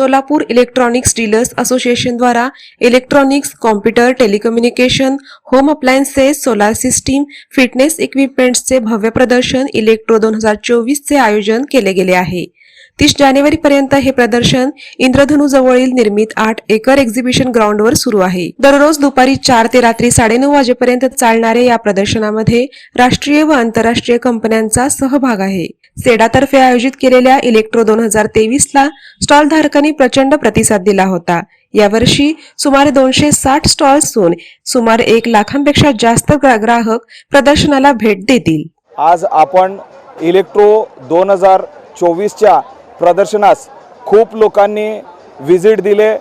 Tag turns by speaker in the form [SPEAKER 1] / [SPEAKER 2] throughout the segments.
[SPEAKER 1] Solapur electronics dealers असोसिएशनद्वारा electronics computer telecommunication home appliances solar system fitness इक्विपमेंट्सचे भव्य प्रदर्शन electro दोन हजार चोवीसचे आयोजन केले गेले आहे. तीस जानेवारीपर्यंत हे प्रदर्शन इंद्रधनुजवळील निर्मित आठ एकर एक्झिबिशन ग्राउंडवर सुरू आहे. दररोज दुपारी चार ते रात्री साडेनऊ वाजेपर्यंत चालणाऱ्या या प्रदर्शनामध्ये राष्ट्रीय व आंतरराष्ट्रीय कंपन्यांचा सहभाग आहे. सेडातर्फे आयोजित केलेल्या इलेक्ट्रो दोन हजार तेवीसला स्टॉल धारकांनी प्रचंड प्रतिसाद दिला होता. यावर्षी सुमारे दोनशे साठ स्टॉल्सून सुमारे एक लाखांपेक्षा जास्त ग्राहक प्रदर्शनाला भेट देतील.
[SPEAKER 2] आज आपण इलेक्ट्रो दोन हजार चोवीसच्या प्रदर्शनास खूप लोकांनी व्हिजिट दिले.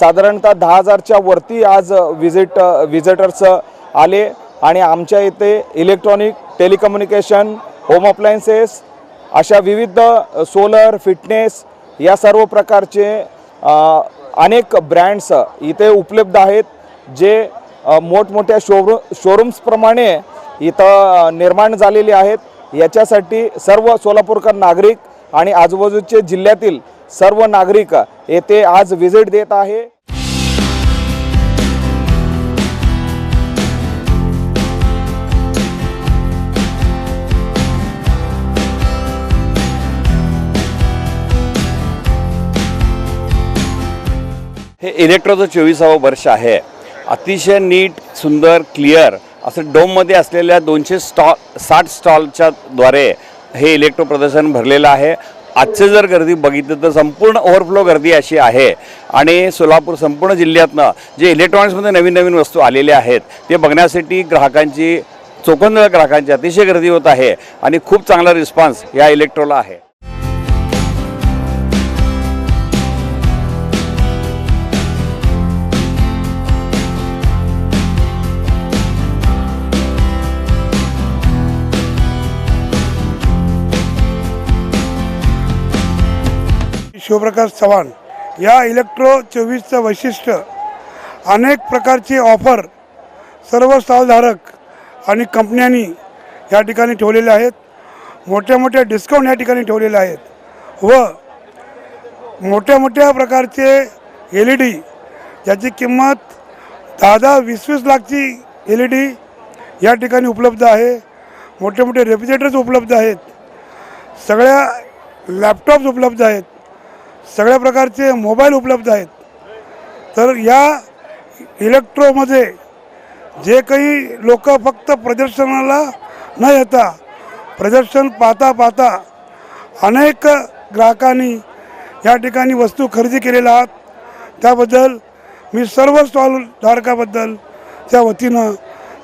[SPEAKER 2] साधारणतः दहा हजारच्या वरती आज व्हिजिट व्हिजिटर्स आले आणि आमच्या इथे इलेक्ट्रॉनिक टेलिकम्युनिकेशन होम अप्लायन्सेस अशा विविध सोलर फिटनेस या सर्व प्रकारचे अनेक ब्रँड्स इथे उपलब्ध आहेत जे मोठमोठ्या शोरू शोरूम्सप्रमाणे इथं निर्माण झालेले आहेत. याच्यासाठी सर्व सोलापूरकर नागरिक आणि आजूबाजूचे जिल्ह्यातील सर्व नागरिक येथे आज व्हिजिट देत आहे.
[SPEAKER 3] हे इलेक्ट्रोचं चोवीसावं वर्ष आहे. अतिशय नीट सुंदर क्लिअर असं डोममध्ये असलेल्या दोनशे स्टॉ साठ स्टॉलच्या द्वारे हे इलेक्ट्रो प्रदर्शन भरलेलं आहे. आजचं जर गर्दी बघितलं तर संपूर्ण ओव्हरफ्लो गर्दी अशी आहे. आणि सोलापूर संपूर्ण जिल्ह्यातनं जे इलेक्ट्रॉनिक्समध्ये नवीन नवीन वस्तू आलेल्या आहेत ते बघण्यासाठी ग्राहकांची चोखंदळ ग्राहकांची अतिशय गर्दी होत आहे. आणि खूप चांगला रिस्पॉन्स या इलेक्ट्रोला आहे.
[SPEAKER 4] शिवप्रकाश चव्हाण. या इलेक्ट्रो चोवीसचं वैशिष्ट्य अनेक प्रकारची ऑफर सर्व स्टॉलधारक आणि कंपन्यांनी या ठिकाणी ठेवलेले आहेत. मोठ्या मोठ्या डिस्काउंट या ठिकाणी ठेवलेले आहेत. व मोठ्या मोठ्या प्रकारचे एल ई डी ज्याची किंमत दहा दहा वीस वीस लाखची एल ई डी या ठिकाणी उपलब्ध आहे. मोठे मोठे रेफ्रिजरेटर्स उपलब्ध आहेत. सगळ्या लॅपटॉप्स उपलब्ध आहेत. सगळ्या प्रकारचे मोबाईल उपलब्ध आहेत. तर या इलेक्ट्रोमध्ये जे काही लोक फक्त प्रदर्शनाला न येता प्रदर्शन पाहता पाहता अनेक ग्राहकांनी या ठिकाणी वस्तू खरेदी केलेल्या आहात. त्याबद्दल मी सर्व स्टॉल धारकाबद्दल त्या वतीनं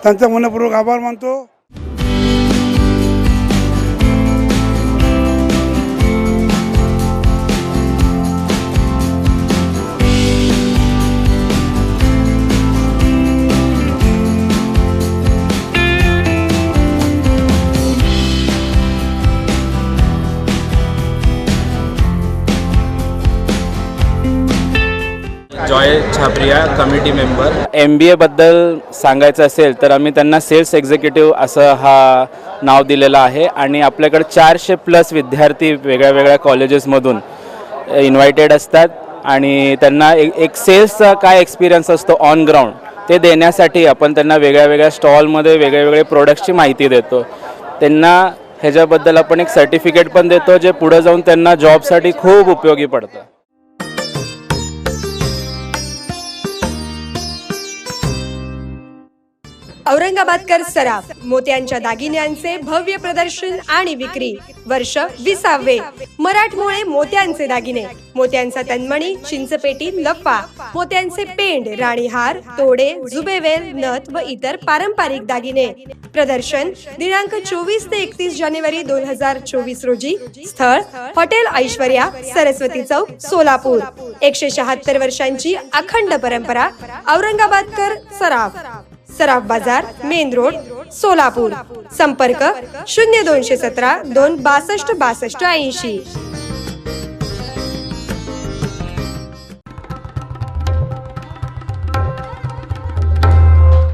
[SPEAKER 4] त्यांचा मनपूर्वक आभार मानतो.
[SPEAKER 5] Joy Chhaparia committee member
[SPEAKER 6] M B एबद्दल सांगायचं असेल तर आम्ही त्यांना सेल्स एक्झिक्युटिव्ह असं हा नाव दिलेलं आहे. आणि आपल्याकडे चारशे प्लस विद्यार्थी वेगळ्या वेगळ्या कॉलेजेसमधून इन्व्हायटेड असतात. आणि त्यांना एक एक सेल्सचा काय एक्सपिरियन्स असतो ऑन ग्राउंड ते देण्यासाठी आपण त्यांना वेगळ्या वेगळ्या स्टॉलमध्ये वेगळे वेगळे प्रोडक्ट्सची माहिती देतो. त्यांना ह्याच्याबद्दल आपण एक सर्टिफिकेट पण देतो जे पुढे जाऊन त्यांना जॉबसाठी खूप उपयोगी पडतं.
[SPEAKER 7] औरंगाबादकर सराफ मोत्यांच्या दागिन्यांचे भव्य प्रदर्शन आणि विक्री. वर्ष विसावे. मराठमोळे मोत्यांचे दागिने. मोत्यांचा तन्मणी चिंचपेटी लप्पा मोत्यांचे पेंड राणीहार तोडे जुबेवेल नथ व इतर पारंपरिक दागिने. प्रदर्शन दिनांक चोवीस ते एकतीस जानेवारी दोन हजार चोवीस रोजी स्थळ हॉटेल ऐश्वर्या सरस्वती चौक सोलापूर. एकशे शहात्तर वर्षांची अखंड परंपरा औरंगाबादकर सराफ. सराफ बाजार मेन रोड सोलापूर. संपर्क शून्य दोनशे सतरा दोन बासष्ट बासष्ट ऐंशी.